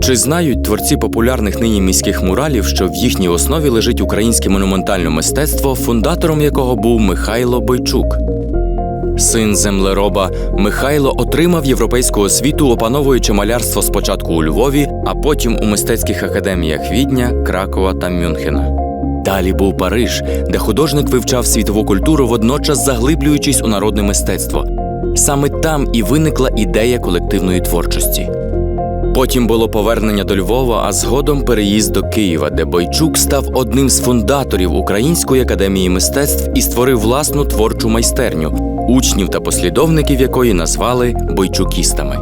Чи знають творці популярних нині міських муралів, що в їхній основі лежить українське монументальне мистецтво, фундатором якого був Михайло Бойчук? Син землероба Михайло отримав європейську освіту, опановуючи малярство спочатку у Львові, а потім у мистецьких академіях Відня, Кракова та Мюнхена. Далі був Париж, де художник вивчав світову культуру, водночас заглиблюючись у народне мистецтво. Саме там і виникла ідея колективної творчості. Потім було повернення до Львова, а згодом переїзд до Києва, де Бойчук став одним з фундаторів Української академії мистецтв і створив власну творчу майстерню, учнів та послідовників якої назвали бойчукістами.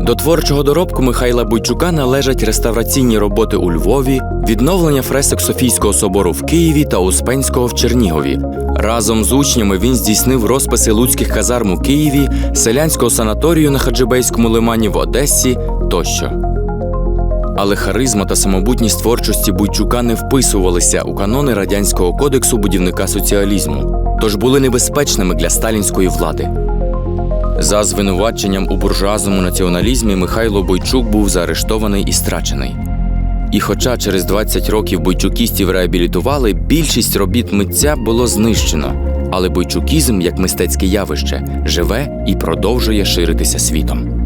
До творчого доробку Михайла Бойчука належать реставраційні роботи у Львові, відновлення фресок Софійського собору в Києві та Успенського в Чернігові. Разом з учнями він здійснив розписи луцьких казарм у Києві, селянського санаторію на Хаджибейському лимані в Одесі тощо. Але харизма та самобутність творчості Бойчука не вписувалися у канони радянського кодексу будівника соціалізму, тож були небезпечними для сталінської влади. За звинуваченням у буржуазному націоналізмі Михайло Бойчук був заарештований і страчений. І хоча через 20 років бойчукістів реабілітували, більшість робіт митця було знищено, але бойчукізм як мистецьке явище живе і продовжує ширитися світом.